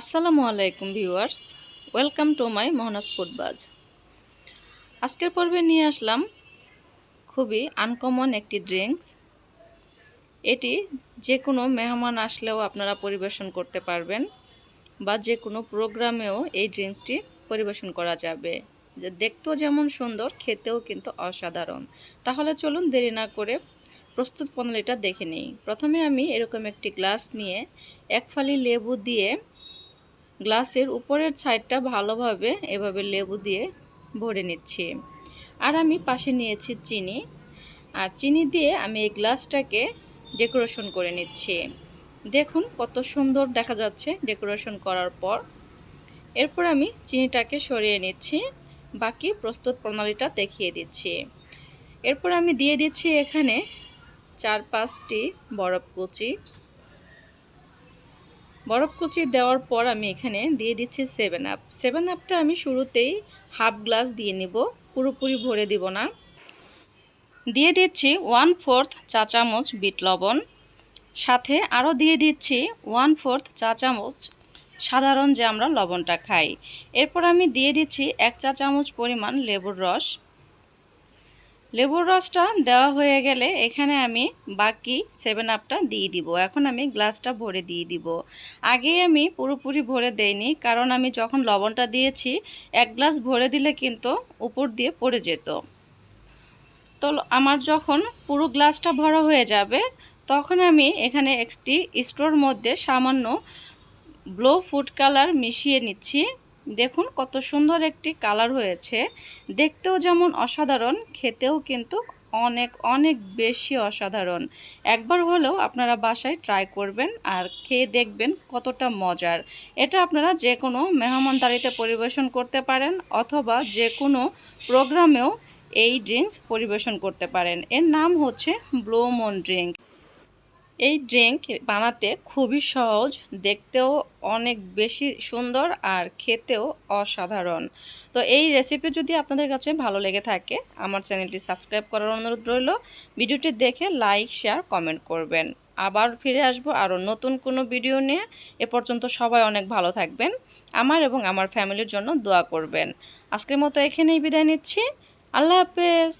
আসসালামু আলাইকুম viewers, welcome to my Mohona's Foodbuzz আজকের পর্বে নিয়ে আসলাম খুবই আনকমন একটি ড্রিঙ্কস। এটি যে কোনো মেহমান আসলেও আপনারা পরিবেশন করতে পারবেন বা যে কোনো প্রোগ্রামেও এই ড্রিঙ্কসটি পরিবেশন করা যাবে। দেখতেও যেমন সুন্দর, খেতেও কিন্তু অসাধারণ। তাহলে চলুন দেরি না করে প্রস্তুত প্রণালীটা দেখে নিই। প্রথমে আমি এরকম একটি গ্লাস নিয়ে এক ফালি লেবু দিয়ে গ্লাসের উপরের সাইডটা ভালোভাবে এভাবে লেবু দিয়ে ভরে নিচ্ছি। আর আমি পাশে নিয়েছি চিনি। আর চিনি দিয়ে আমি এই গ্লাসটাকে ডেকোরেশন করে নিচ্ছি। দেখুন কত সুন্দর দেখা যাচ্ছে ডেকোরেশন করার পর। এরপর আমি চিনিটাকে সরিয়ে নিচ্ছি। বাকি প্রস্তুত প্রণালীটা দেখিয়ে দিচ্ছি। এরপর আমি দিয়ে দিচ্ছি এখানে চার পাঁচটি বরফ কুচি। বরফ কুচি দেওয়ার পর আমি এখানে দিয়ে দিচ্ছি সেভেন আপ সেভেন আপটা আমি শুরুতেই হাফ গ্লাস দিয়ে নিব, পুরোপুরি ভরে দিব না। দিয়ে দিচ্ছি ওয়ান ফোর্থ চা চামচ বিট লবণ। সাথে আরও দিয়ে দিচ্ছি ওয়ান ফোর্থ চা চামচ সাধারণ যে আমরা লবণটা খাই। এরপর আমি দিয়ে দিচ্ছি এক চা চামচ পরিমাণ লেবুর রস। লেবুর রসটা দেওয়া হয়ে গেলে এখানে আমি বাকি সেভেন আপটা দিয়ে দিব। এখন আমি গ্লাসটা ভরে দিয়ে দিব। আগেই আমি পুরোপুরি ভরে দেইনি, কারণ আমি যখন লবণটা দিয়েছি, এক গ্লাস ভরে দিলে কিন্তু উপর দিয়ে পড়ে যেত। তো আমার যখন পুরো গ্লাসটা ভরা হয়ে যাবে, তখন আমি এখানে একটি স্টোর মধ্যে সামান্য ব্লো ফুড কালার মিশিয়ে নিচ্ছি। দেখুন কত সুন্দর একটি কালার হয়েছে। দেখতেও যেমন অসাধারণ, খেতেও কিন্তু অনেক অনেক বেশি অসাধারণ। একবার হলেও আপনারা বাসায় ট্রাই করবেন আর খেয়ে দেখবেন কতটা মজার। এটা আপনারা যে কোনো মেহমানদারিতে পরিবেশন করতে পারেন অথবা যে কোনো প্রোগ্রামেও এই ড্রিঙ্কস পরিবেশন করতে পারেন। এর নাম হচ্ছে ব্লোমন ড্রিঙ্ক এই ড্রিঙ্ক বানাতে খুবই সহজ, দেখতেও অনেক বেশি সুন্দর আর খেতেও অসাধারণ। তো এই রেসিপি যদি আপনাদের কাছে ভালো লেগে থাকে, আমার চ্যানেলটি সাবস্ক্রাইব করার অনুরোধ রইল। ভিডিওটি দেখে লাইক শেয়ার কমেন্ট করবেন। আবার ফিরে আসব আরও নতুন কোনো ভিডিও নিয়ে। এ পর্যন্ত সবাই অনেক ভালো থাকবেন, আমার এবং আমার ফ্যামিলির জন্য দোয়া করবেন। আজকের মতো এখানেই বিদায় নিচ্ছি। আল্লাহ হাফেজ।